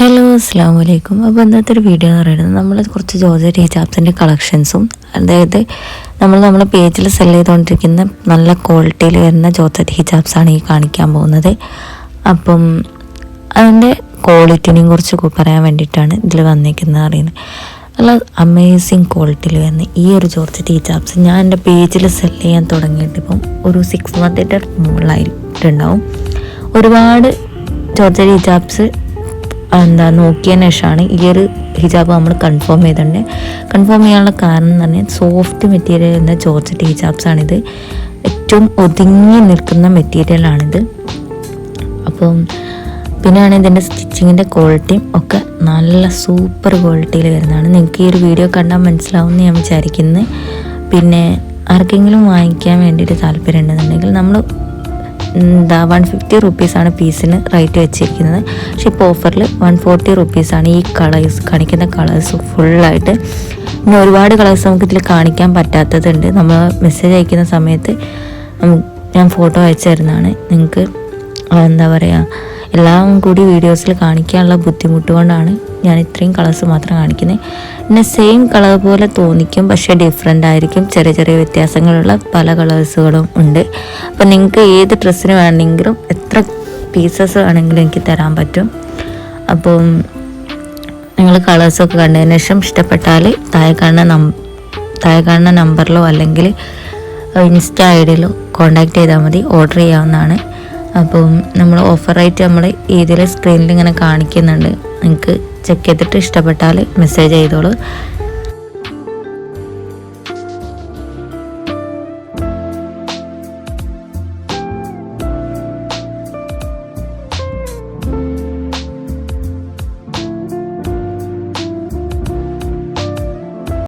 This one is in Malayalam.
ഹലോ അസ്സാം വലൈക്കും അപ്പോൾ ഇന്നത്തെ ഒരു വീഡിയോ എന്ന് പറയുന്നത് നമ്മൾ കുറച്ച് ജോർജ് ഹിജാബ്സിന്റെ കളക്ഷൻസും അതായത് നമ്മൾ നമ്മുടെ പേജിൽ സെൽ ചെയ്തുകൊണ്ടിരിക്കുന്ന നല്ല ക്വാളിറ്റിയിൽ വരുന്ന ജോർജറ്റ് ഹിജാബ്സ് ആണ് ഈ കാണിക്കാൻ പോകുന്നത്. അപ്പം അതിന്റെ ക്വാളിറ്റിനെയും കുറിച്ച് പറയാൻ വേണ്ടിയിട്ടാണ് ഇതിൽ വന്നിരിക്കുന്നത് അറിയുന്നത്. നല്ല അമേസിങ് ക്വാളിറ്റിയിൽ വരുന്ന ഈ ഒരു ജോർജറ്റ് ഹിജാബ്സ് ഞാൻ എന്റെ പേജിൽ സെൽ ചെയ്യാൻ തുടങ്ങിയിട്ട് ഇപ്പം ഒരു സിക്സ് മന്തിന്റെ മുകളിലായിട്ടുണ്ടാവും. ഒരുപാട് ജോർജറ്റ് ഹിജാബ്സ് എന്താ നോക്കിയതിന് ശേഷമാണ് ഈ ഒരു ഹിജാബ് നമ്മൾ കൺഫേം ചെയ്തിട്ടുണ്ട് കൺഫേം ചെയ്യാനുള്ള കാരണം എന്ന് പറഞ്ഞാൽ സോഫ്റ്റ് മെറ്റീരിയൽ എന്ന ജോർജറ്റ് ഹിജാബ്സ് ആണിത്. ഏറ്റവും ഒതുങ്ങി നിൽക്കുന്ന മെറ്റീരിയലാണിത് അപ്പം പിന്നെയാണ് ഇതിന്റെ സ്റ്റിച്ചിങ്ങിന്റെ ക്വാളിറ്റിയും ഒക്കെ നല്ല സൂപ്പർ ക്വാളിറ്റിയിൽ വരുന്നതാണ്. നിങ്ങൾക്ക് ഈ ഒരു വീഡിയോ കണ്ടാൽ മനസ്സിലാവുമെന്ന് ഞാൻ വിചാരിക്കുന്നത് പിന്നെ ആർക്കെങ്കിലും വാങ്ങിക്കാൻ വേണ്ടിയിട്ട് താല്പര്യം ഉണ്ടെന്നുണ്ടെങ്കിൽ നമ്മൾ എന്താ വൺ ഫിഫ്റ്റി റുപ്പീസാണ് പീസിന് റേറ്റ് വെച്ചിരിക്കുന്നത്. പക്ഷെ ഇപ്പോൾ ഓഫറിൽ വൺ ഫോർട്ടി റുപ്പീസാണ് ഈ കളേഴ്സ് കാണിക്കുന്ന കളേഴ്സ് ഫുള്ളായിട്ട് ഇനി ഒരുപാട് കളേഴ്സ് നമുക്ക് ഇതിൽ കാണിക്കാൻ പറ്റാത്തതുണ്ട്. നമ്മൾ മെസ്സേജ് അയക്കുന്ന സമയത്ത് ഞാൻ ഫോട്ടോ അയച്ചു തരുന്നതാണ്. നിങ്ങൾക്ക് എന്താ പറയുക എല്ലാം കൂടി വീഡിയോസിൽ കാണിക്കാനുള്ള ബുദ്ധിമുട്ട് കൊണ്ടാണ് ഞാൻ ഇത്രയും കളേഴ്സ് മാത്രം കാണിക്കുന്നത് പിന്നെ സെയിം കളർ പോലെ തോന്നിക്കും പക്ഷേ ഡിഫറെന്റ് ആയിരിക്കും. ചെറിയ ചെറിയ വ്യത്യാസങ്ങളുള്ള പല കളേഴ്സുകളും ഉണ്ട്. അപ്പം നിങ്ങൾക്ക് ഏത് ഡ്രസ്സിന് വേണമെങ്കിലും എത്ര പീസസ് വേണമെങ്കിലും എനിക്ക് തരാൻ പറ്റും. അപ്പം നിങ്ങൾ കളേഴ്സൊക്കെ കണ്ടതിന് ശേഷം ഇഷ്ടപ്പെട്ടാൽ താഴെ കാണുന്ന നം താഴെ കാണുന്ന നമ്പറിലോ അല്ലെങ്കിൽ ഇൻസ്റ്റ ഐ ഡിയിലോ ചെയ്താൽ മതി. ഓർഡർ ചെയ്യാവുന്നതാണ്. അപ്പം നമ്മൾ ഓഫറായിട്ട് നമ്മൾ ഏതെങ്കിലും സ്ക്രീനിൽ ഇങ്ങനെ കാണിക്കുന്നുണ്ട് നിങ്ങൾക്ക് ചെക്ക് ചെയ്തിട്ട് ഇഷ്ടപ്പെട്ടാൽ മെസ്സേജ് ചെയ്തോളൂ.